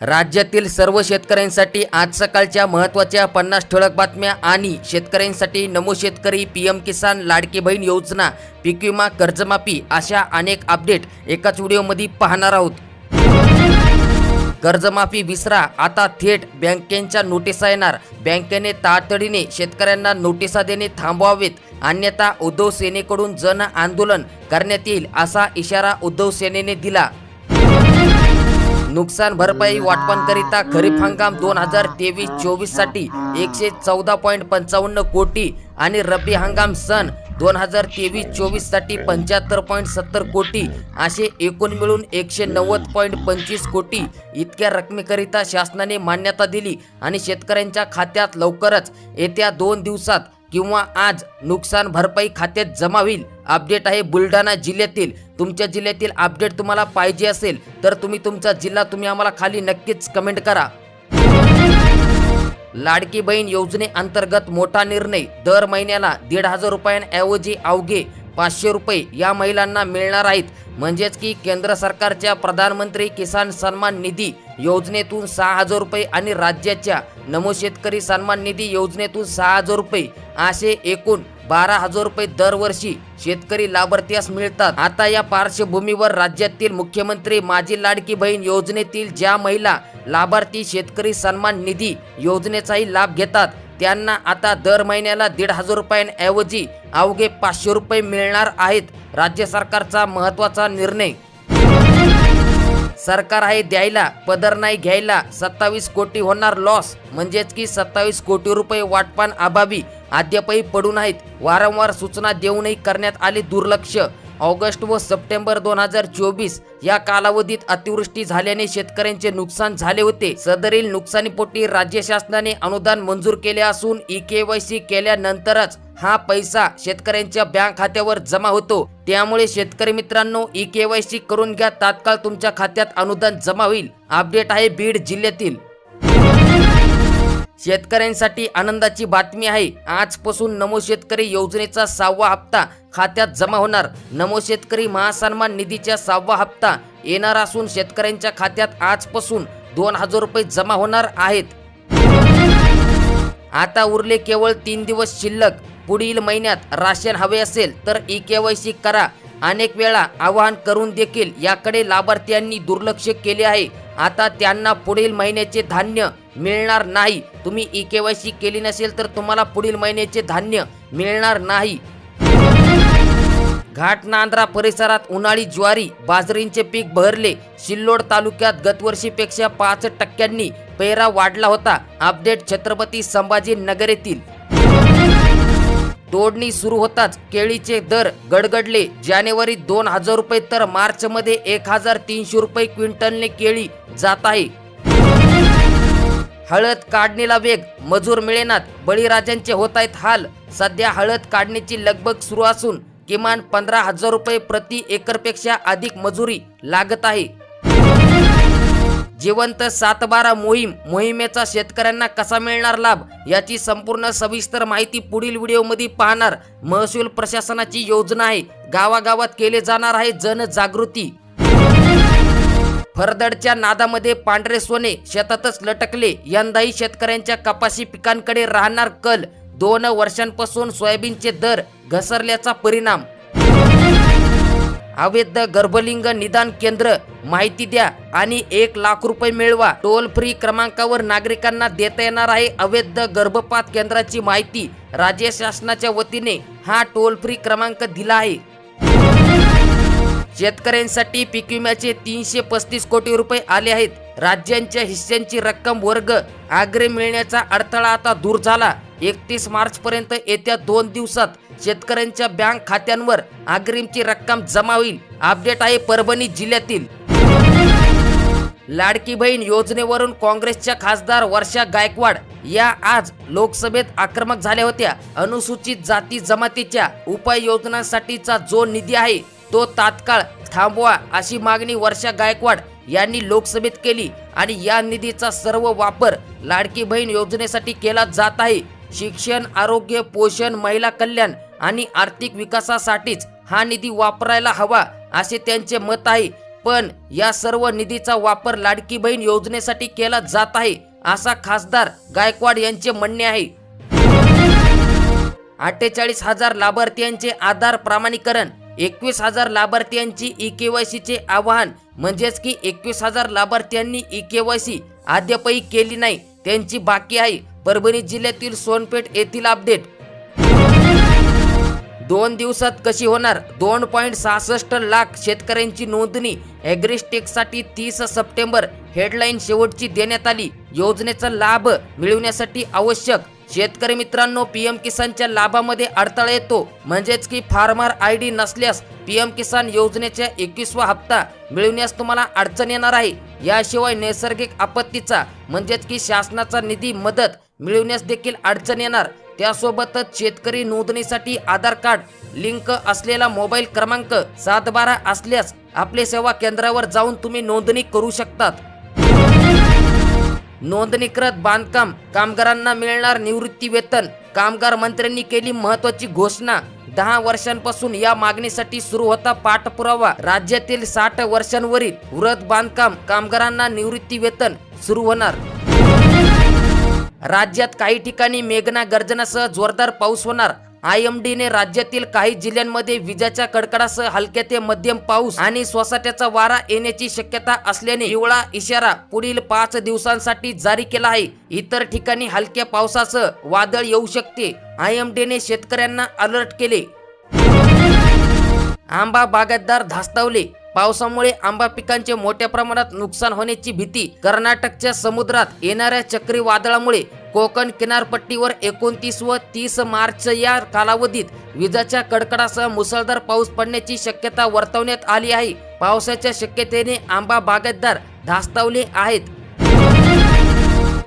राज्यातील सर्व शेतकऱ्यांसाठी आज सकाळच्या महत्त्वाच्या पन्नास ठळक बातम्या आणि शेतकऱ्यांसाठी नमो शेतकरी पी एम किसान लाडकी बहीण योजना पीक विमा कर्जमाफी अशा अनेक अपडेट एकाच व्हिडिओमध्ये पाहणार आहोत. कर्जमाफी विसरा आता थेट बँकेच्या नोटिसा येणार. बँकेने तातडीने शेतकऱ्यांना नोटिसा देणे थांबवावेत. अन्यथा उद्धव सेनेकडून जन आंदोलन करण्यात येईल असा इशारा उद्धव सेनेने दिला. नुकसान भरपाई वाटपांकरिता खरीप हंगाम दोन हजार तेवीस चोवीससाठी एकशे चौदा पॉईंट पंचावन्न कोटी आणि रब्बी हंगाम सन दोन हजार तेवीस चोवीससाठी पंच्याहत्तर पॉईंट सत्तर कोटी असे एकूण मिळून एकशे नव्वद पॉईंट पंचवीस कोटी इतक्या रकमेकरिता शासनाने मान्यता दिली आणि शेतकऱ्यांच्या खात्यात लवकरच येत्या दोन दिवसात किंवा आज नुकसान भरपाई खात्यात जमा होईल. अपडेट आहे बुलढाणा जिल्ह्यातील. तुमच्या जिल्ह्यातील अपडेट तुम्हाला पाहिजे असेल तर तुम्ही तुमचा जिल्हा तुम्ही आम्हाला खाली नक्कीच कमेंट करा. लाडकी बहीण योजनेअंतर्गत मोठा निर्णय. दर महिन्याला दीड हजार रुपयांऐवजी अवघे पाचशे रुपये या महिलांना मिळणार आहेत. म्हणजेच की केंद्र सरकारच्या प्रधानमंत्री किसान सन्मान निधी योजनेतून सहा हजार रुपये आणि राज्याच्या नमो शेतकरी सन्मान निधी योजनेतून सहा हजार रुपये असे एकूण बारा हजार रुपये दरवर्षी शेतकरी लाभार्थ्यास मिळतात. आता या पार्श्वभूमीवर राज्यातील मुख्यमंत्री माझी लाडकी बहीण योजनेतील ज्या महिला लाभार्थी शेतकरी सन्मान निधी योजनेचाही लाभ घेतात त्यांना आता दर महिन्याला दीड हजार रुपयांऐवजी अवघे पाचशे रुपये मिळणार आहेत. राज्य सरकारचा महत्त्वाचा निर्णय सरकार आहे द्यायला पदर नाही घ्यायला. सत्तावीस कोटी होणार लॉस म्हणजेच की सत्तावीस कोटी रुपये वाटपान अभावी. अद्यापही पडून आहेत. वारंवार सूचना देऊनही करण्यात आले दुर्लक्ष. ऑगस्ट व सप्टेंबर दोन हजार चोवीस या कालावधीत अतिवृष्टी झाल्याने शेतकऱ्यांचे नुकसान झाले होते. सदरील नुकसानीपोटी राज्य शासनाने अनुदान मंजूर केले असून ई केवायसी केल्यानंतरच हा पैसा शेतकऱ्यांच्या बँक खात्यावर जमा होतो. त्यामुळे शेतकरी मित्रांनो ई केवायसी करून घ्या. तात्काळ तुमच्या खात्यात अनुदान जमा होईल. अपडेट आहे बीड जिल्ह्यातील. शेतकऱ्यांसाठी आनंदाची बातमी आहे. आजपासून नमो शेतकरी योजनेचा सहावा हप्ता खात्यात जमा होणार. नमो शेतकरी महासन्मान निधीचा सहावा हप्ता येणार असून शेतकऱ्यांच्या खात्यात आजपासून दोन हजार रुपये जमा होणार आहेत. आता उरले केवळ तीन दिवस शिल्लक. पुढील महिन्यात राशन हवे असेल तर ई केवायसी करा. अनेक वेळा आवाहन करून देखील याकडे लाभार्थ्यांनी दुर्लक्ष केले आहे. आता त्यांना पुढील महिन्याचे धान्य मिळणार नाही. तुम्ही ई केवायसी केली नसेल तर तुम्हाला पुढील महिन्याचे धान्य मिळणार नाही. घाट नांद्रा परिसरात उन्हाळी ज्वारी बाजरींचे पीक बहरले. सिल्लोड तालुक्यात गतवर्षीपेक्षा पाच टक्क्यांनी पेरा वाढला होता. अपडेट छत्रपती संभाजी नगर येथील तोडणी सुरू होताच केळीचे दर गडगडले. जानेवारी दोन हजार रुपये तर मार्च मध्ये एक हजार तीनशे रुपये क्विंटलने केळी जात आहे. हळद काढणीला वेग मजूर मिळेनात बळीराजांचे होत आहेत हाल. सध्या हळद काढणीची लगबग सुरू असून किमान पंधरा हजार रुपये प्रति एकरपेक्षा अधिक मजुरी लागत आहे. जिवंत सातबारा मोहीम मोहिमेचा शेतकऱ्यांना कसा मिळणार लाभ याची संपूर्ण सविस्तर माहिती पुढील व्हिडिओमध्ये पाहणार. महसूल प्रशासनाची योजना आहे गावागावात केले जाणार आहे जनजागृती. फरदडच्या नादामध्ये पांढरे सोने शेतातच लटकले यंदाही शेतकऱ्यांच्या कपाशी पिकांकडे राहणार कल. दोन वर्षांपासून सोयाबीनचे दर घसरल्याचा परिणाम. अवैध गर्भलिंग निदान केंद्र माहिती द्या आणि एक लाख रुपये मिळवा. टोल फ्री क्रमांकावर नागरिकांना देता येणार आहे अवैध गर्भपात केंद्राची माहिती. राज्य शासनाच्या वतीने हा टोल फ्री क्रमांक दिला आहे. शेतकऱ्यांसाठी पीक विम्याचे तीनशे पस्तीस कोटी रुपये आले आहेत. राज्यांच्या हिस्स्यांची रक्कम वर्ग आग्रे मिळण्याचा अडथळा आता दूर झाला. एकतीस मार्च पर्यंत येत्या दोन दिवसात शेतकऱ्यांच्या बँक खात्यांवर अग्रिमची रक्कम जमा होईल. अपडेट आहे परभणी जिल्ह्यातील. लाडकी बहीण योजनेवरून काँग्रेसच्या खासदार वर्षा गायकवाड या आज लोकसभेत आक्रमक झाल्या होत्या. अनुसूचित जाती जमातीच्या उपाययोजनांसाठीचा जो निधी आहे तो तात्काळ थांबवा अशी मागणी वर्षा गायकवाड यांनी लोकसभेत केली आणि या निधीचा सर्व वापर लाडकी बहीण योजनेसाठी केला जात आहे. शिक्षण आरोग्य पोषण महिला कल्याण आणि आर्थिक विकासासाठीच हा निधी वापरायला हवा असे त्यांचे मत आहे. पण या सर्व निधीचा वापर लाडकी बहीण योजनेसाठी केला जात आहे असा खासदार गायकवाड यांचे म्हणणे आहे. अठ्ठेचाळीस हजार लाभार्थ्यांचे आधार प्रमाणीकरण एकवीस हजार लाभार्थ्यांची ई केवायसीचे आवाहन म्हणजेच की एकवीस हजार लाभार्थ्यांनी ई केवायसी अद्यापही केली नाही त्यांची बाकी आहे. परभणी जिल्ह्यातील सोनपेठ येथील अपडेट. दोन दिवसात कशी होणार? दोन पॉईंट सहासष्ट लाख शेतकऱ्यांची नोंदणी. ॲग्रिस्टेकसाठी तीस सप्टेंबर हेडलाईन शेवटची देण्यात आली. योजनेचा लाभ मिळवण्यासाठी आवश्यक. शेतकरी मित्रांनो पीएम किसानच्या लाभामध्ये अडथळा येतो. म्हणजेच की फार्मर आय डी नसल्यास पीएम किसान योजनेच्या एकवीसवा हप्ता मिळवण्यास तुम्हाला अडचण येणार आहे. याशिवाय नैसर्गिक आपत्तीचा म्हणजेच की शासनाचा निधी मदत मिळवण्यास देखील अडचण येणार. त्यासोबतच शेतकरी नोंदणीसाठी आधार कार्ड लिंक असलेला मोबाईल क्रमांक सात बारा असल्यास आपले सेवा केंद्रावर जाऊन तुम्ही नोंदणी करू शकतात. नोंदणीकृत बांधकाम कामगारांना मिळणार निवृत्ती वेतन. कामगार मंत्र्यांनी केली महत्वाची घोषणा. दहा वर्षांपासून या मागणीसाठी सुरू होता पाठपुरावा. राज्यातील साठ वर्षांवरील वृद्ध बांधकाम कामगारांना निवृत्ती वेतन सुरू होणार. राज्यात काही ठिकाणी मेघना गर्जनासह जोरदार पाऊस होणार. आय एम ने राज्यातील काही जिल्ह्यांमध्ये विजाच्या कडकडासह हलक्या ते मध्यम पाऊस आणि सोसाट्याचा वारा येण्याची शक्यता असल्याने हिवळा इशारा पुढील पाच दिवसांसाठी जारी केला आहे. इतर ठिकाणी हलक्या पावसासह वादळ येऊ शकते. आय एम ने शेतकऱ्यांना अलर्ट केले. आंबा बागायतदार धास्तावले. पावसामुळे आंबा पिकांचे मोठ्या प्रमाणात नुकसान होण्याची भीती कर्नाटकच्या समुद्रात येणाऱ्या चक्रीवादळामुळे कोकण किनारपट्टीवर एकोणतीस व तीस मार्च या कालावधीत विजाच्या कडकडासह मुसळधार पाऊस पडण्याची शक्यता वर्तवण्यात आली आहे. पावसाच्या शक्यतेने आंबा बागायतदार धास्तावले आहेत.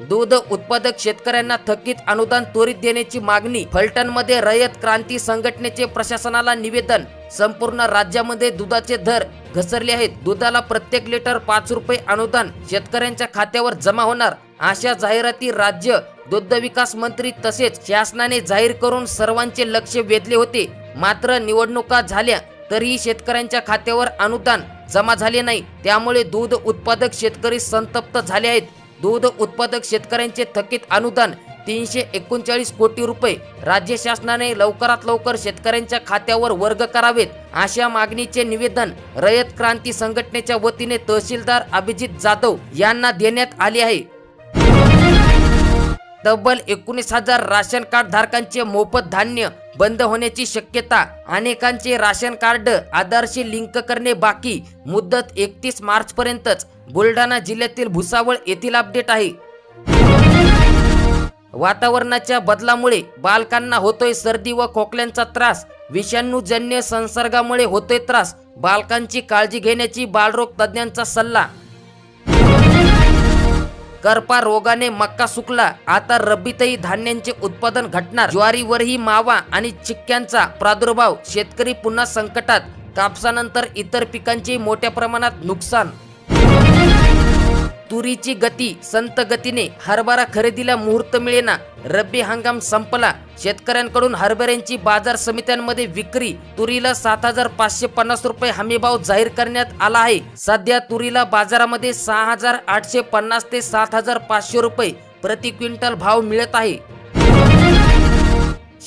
दूध उत्पादक शेतकऱ्यांना थकीत अनुदान त्वरित देण्याची मागणी फलटणमध्ये रयत क्रांती संघटनेचे प्रशासनाला निवेदन संपूर्ण राज्यामध्ये दुधाचे दर घसरले आहेत. दुधाला प्रत्येक लिटर पाच रुपये अनुदान शेतकऱ्यांच्या खात्यावर जमा होणार. अशा जाहिराती राज्य दुग्ध विकास मंत्री तसेच शासनाने जाहीर करून सर्वांचे लक्ष वेधले होते. मात्र निवडणुका झाल्या तरीही शेतकऱ्यांच्या खात्यावर अनुदान जमा झाले नाही. त्यामुळे दूध उत्पादक शेतकरी संतप्त झाले आहेत. दूध उत्पादक शेतकऱ्यांचे थकीत अनुदान तीनशे एकोणचाळीस कोटी रुपये. राज्य शासनाने लवकरात लवकर शेतकऱ्यांच्या खात्यावर वर्ग करावेत अशा मागणीचे निवेदन रयत क्रांती संघटनेच्या वतीने तहसीलदार अभिजित जाधव यांना देण्यात आले आहे. तब्बल एकोणीस हजार राशन कार्ड धारकांचे मोफत धान्य बंद होण्याची शक्यता अनेकांचे राशन कार्ड आधारशी लिंक करणे बाकी. मुदत एकतीस मार्च पर्यंतच बुलढाणा जिल्ह्यातील भुसावळ येथील अपडेट आहे. वातावरणाच्या बदलामुळे बालकांना होतोय सर्दी व खोकल्यांचा त्रास. विषाणूजन्य संसर्गामुळे होतोय त्रास. बालकांची काळजी घेण्याची बालरोग तज्ज्ञांचा सल्ला. करपा रोगाने मक्का सुकला. आता रब्बीतही धान्यांचे उत्पादन घटणार. ज्वारीवरही मावा आणि चिक्क्यांचा प्रादुर्भाव शेतकरी पुन्हा संकटात. कापसानंतर इतर पिकांचे मोठ्या प्रमाणात नुकसान. तुरीची गती संत गतीने हरभरा खरेदीला मुहूर्त मिळेना रब्बी हंगाम संपला शेतकऱ्यांकडून हरभऱ्यांची बाजार समित्यांमध्ये विक्री तुरीला सात हजार पाचशे पन्नास रुपये हमीभाव जाहीर करण्यात आला आहे. सध्या तुरीला बाजारामध्ये सहा हजार आठशे पन्नास ते सात हजार पाचशे रुपये प्रति क्विंटल भाव मिळत आहे.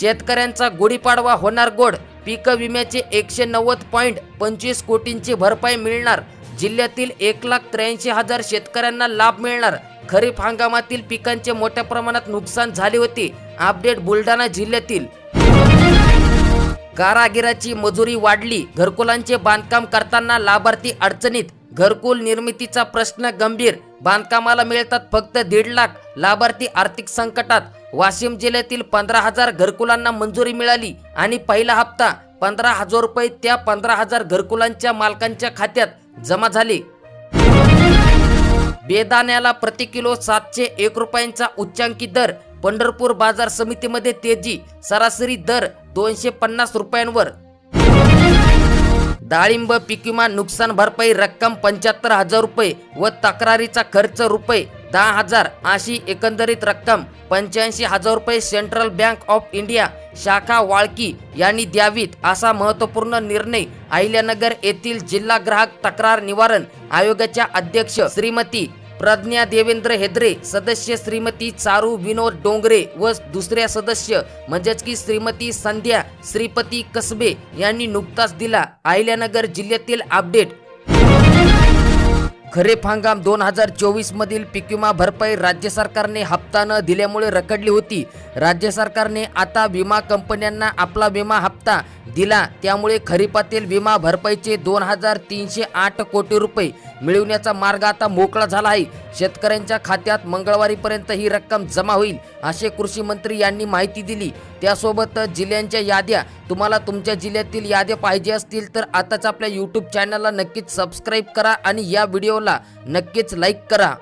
शेतकऱ्यांचा गुढीपाडवा होणार गोड पीक विम्याचे एकशे नव्वद पॉईंट पंचवीस कोटींची भरपाई मिळणार जिल्ह्यातील एक लाख त्र्याऐंशी हजार शेतकऱ्यांना लाभ मिळणार. खरीप हंगामातील पिकांचे मोठ्या प्रमाणात नुकसान झाले होते अपडेट बुलढाणा जिल्ह्यातील. कारागिराची मजुरी वाढली घरकुलांचे बांधकाम करताना लाभार्थी अडचणीत. घरकुल निर्मितीचा प्रश्न गंभीर बांधकामाला मिळतात फक्त दीड लाख लाभार्थी आर्थिक संकटात. वाशिम जिल्ह्यातील पंधरा हजार घरकुलांना मंजुरी मिळाली आणि पहिला हप्ता पंधरा हजार रुपये त्या पंधरा हजार घरकुलांच्या मालकांच्या खात्यात. जमा झाली. बेदाण्याला प्रति किलो सातशे एक रुपयांचा उच्चांकी दर पंढरपूर बाजार समितीमध्ये तेजी सरासरी दर दोनशे पन्नास रुपयांवर. डाळिंब पिकिमा नुकसान भरपाई रक्कम पंच्याहत्तर हजार रुपये व तक्रारीचा खर्च रुपये दहा हजार अशी एकंदरीत रक्कम पंच्याऐंशी हजार रुपये सेंट्रल बँक ऑफ इंडिया शाखा वाळकी यांनी द्यावीत असा महत्त्वपूर्ण निर्णय अहिल्यानगर येथील जिल्हा ग्राहक तक्रार निवारण आयोगाच्या अध्यक्ष श्रीमती प्रज्ञा देवेंद्र हेद्रे सदस्य श्रीमती चारू विनोद डोंगरे व दुसऱ्या सदस्य म्हणजेच की श्रीमती संध्या श्रीपती कसबे यांनी नुकताच दिला. अहिल्यानगर जिल्ह्यातील अपडेट खरीप हंगाम दोन हजार चोवीसमधील पीक विमा भरपाई राज्य सरकारने हप्ता न दिल्यामुळे रखडली होती. राज्य सरकारने आता विमा कंपन्यांना आपला विमा हप्ता दिला. त्यामुळे खरीपातील विमा भरपाईचे दोन हजार तीनशे आठ कोटी रुपये मिळवण्याचा मार्ग आता मोकळा झाला आहे. शेतकऱ्यांच्या खात्यात मंगळवारीपर्यंत ही रक्कम जमा होईल असे कृषी मंत्री यांनी माहिती दिली. त्यासोबतच जिल्ह्यांच्या याद्या तुम्हाला तुमच्या जिल्ह्यातील याद्या पाहिजे असतील तर आताच आपल्या यूट्यूब चॅनलला नक्कीच सबस्क्राईब करा आणि या व्हिडिओला नक्कीच लाईक करा.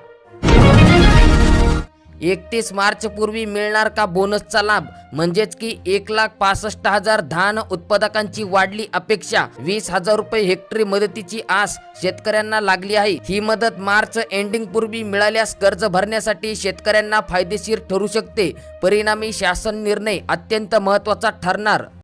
एकतीस मार्च पूर्वी मिळणार का बोनसचा लाभ? म्हणजेच की एक लाख पासष्ट हजार धान उत्पादकांची वाढली अपेक्षा. वीस हजार रुपये हेक्टरी मदतीची आस शेतकऱ्यांना लागली आहे. ही मदत मार्च एंडिंग पूर्वी मिळाल्यास कर्ज भरण्यासाठी शेतकऱ्यांना फायदेशीर ठरू शकते. परिणामी शासन निर्णय अत्यंत महत्त्वाचा ठरणार.